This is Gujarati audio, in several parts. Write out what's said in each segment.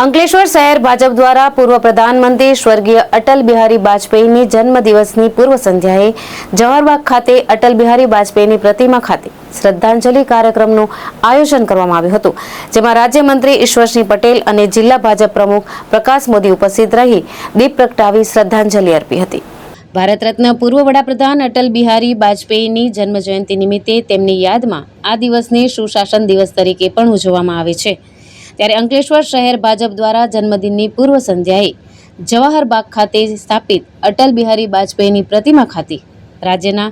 અંકલેશ્વર શહેર ભાજપ દ્વારા પૂર્વ પ્રધાનમંત્રી સ્વર્ગીય અટલ બિહારી વાજપેયીની જન્મદિવસની પૂર્વ સંધ્યાએ જવાહરબાગ ખાતે અટલ બિહારી વાજપેયીની પ્રતિમા ખાતે શ્રદ્ધાંજલિ કાર્યક્રમનું આયોજન કરવામાં આવ્યું હતું, જેમાં રાજ્યમંત્રી ઈશ્વરસિંહ પટેલ અને જિલ્લા ભાજપ પ્રમુખ પ્રકાશ મોદી ઉપસ્થિત રહી દીપ પ્રગટાવી શ્રદ્ધાંજલિ અર્પી હતી. ભારત રત્ન પૂર્વ વડાપ્રધાન અટલ બિહારી વાજપેયીની જન્મજયંતિ નિમિત્તે તેમની યાદમાં આ દિવસને સુશાસન દિવસ તરીકે પણ ઉજવવામાં આવે છે. ત્યારે અંકલેશ્વર શહેર ભાજપ દ્વારા જન્મદિનની પૂર્વ સંધ્યાએ જવાહર બાગ ખાતે સ્થાપિત અટલ બિહારી વાજપેયીની પ્રતિમા ખાતે. રાજ્યના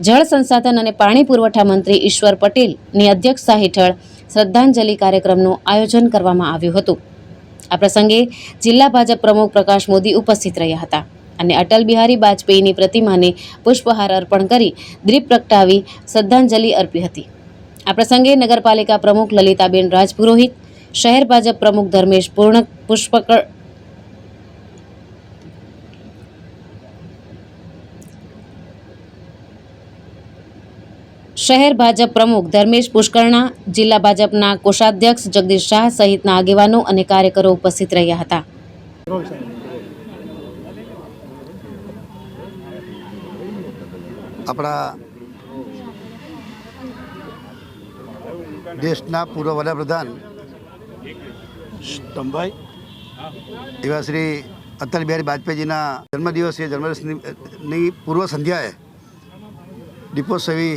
જળ સંસાધન અને પાણી પુરવઠા મંત્રી ઈશ્વર પટેલની અધ્યક્ષતા હેઠળ શ્રદ્ધાંજલિ કાર્યક્રમનું આયોજન કરવામાં આવ્યું હતું. આ પ્રસંગે જિલ્લા ભાજપ પ્રમુખ પ્રકાશ મોદી ઉપસ્થિત રહ્યા હતા અને અટલ બિહારી વાજપેયીની પ્રતિમાને પુષ્પહાર અર્પણ કરી દીપ પ્રગટાવી શ્રદ્ધાંજલિ અર્પી હતી. આ પ્રસંગે નગરપાલિકા પ્રમુખ લલિતાબેન રાજપુરોહિત શહેર ભાજપ પ્રમુખ ધર્મેશ પૂર્ણ પુષ્પકળ શહેર ભાજપ પ્રમુખ ધર્મેશ પુષ્કરણા, જિલ્લા ભાજપના કોષાધ્યક્ષ જગદીશ શાહ સહિતના આગેવાનો અને કાર્યકરો ઉપસ્થિત રહ્યા હતા. આપણા દેશના પૂર્વ વડાપ્રધાન સ્તંભાઈ એવા શ્રી અટલ બિહારી વાજપેયીજીના જન્મદિવસે જન્મદિવસની પૂર્વ સંધ્યાએ દીપોત્સવી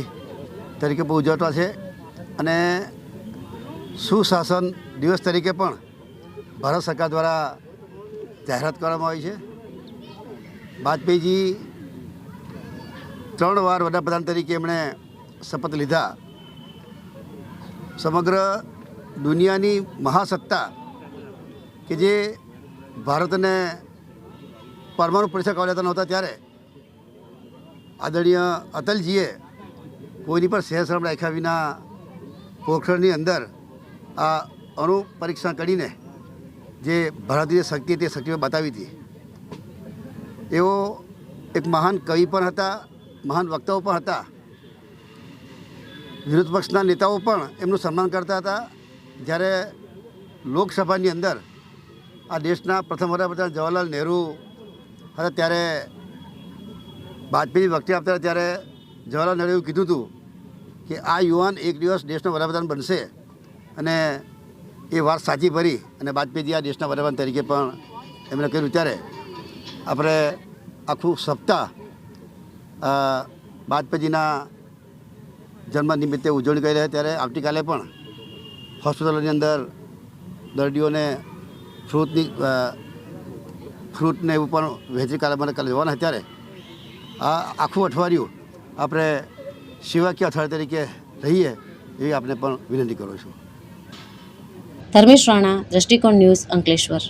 તરીકે પણ ઉજવતા છે અને સુશાસન દિવસ તરીકે પણ ભારત સરકાર દ્વારા જાહેરાત કરવામાં આવી છે. વાજપેયીજી ત્રણ વાર વડાપ્રધાન તરીકે એમણે શપથ લીધા. સમગ્ર દુનિયાની મહાસત્તા કે જે ભારતને પરમાણુ પરીક્ષા કરાવતા નહોતા ત્યારે, આદરણીય અટલજીએ કોઈની પણ સહેશરમ રાખ્યા વિના પોખરણની અંદર આ અણુ પરીક્ષણ કરીને જે ભારતીય શક્તિ તે શક્તિમાં બતાવી હતી. એઓ એક મહાન કવિ પણ હતા, મહાન વક્તાઓ પણ હતા, વિરોધ પક્ષના નેતાઓ પણ એમનું સન્માન કરતા હતા. જ્યારે લોકસભાની અંદર આ દેશના પ્રથમ વડાપ્રધાન જવાહરલાલ નહેરુ હતા ત્યારે વાજપેયી વખતે આપતા ત્યારે જવાહરલાલ નહેરુએ કીધું હતું કે આ યુવાન એક દિવસ દેશનો વડાપ્રધાન બનશે અને એ વાત સાચી ભરી અને વાજપેયીજી આ દેશના વડાપ્રધાન તરીકે પણ એમણે કર્યું. ત્યારે આપણે આખું સપ્તાહ વાજપેયીજીના જન્મ નિમિત્તે ઉજવણી કરી રહ્યા ત્યારે આવતીકાલે પણ હોસ્પિટલોની અંદર દર્દીઓને ફ્રૂટની ફ્રૂટને એવું પણ વહેંચી કાલે કાલે જવાના અત્યારે. ત્યારે આ આખું અઠવાડિયું આપણે સેવાકીય અઠવાડિયા તરીકે રહીએ એવી આપણે પણ વિનંતી કરું છું. ધર્મેશ રાણા, દ્રષ્ટિકોણ ન્યૂઝ અંકલેશ્વર.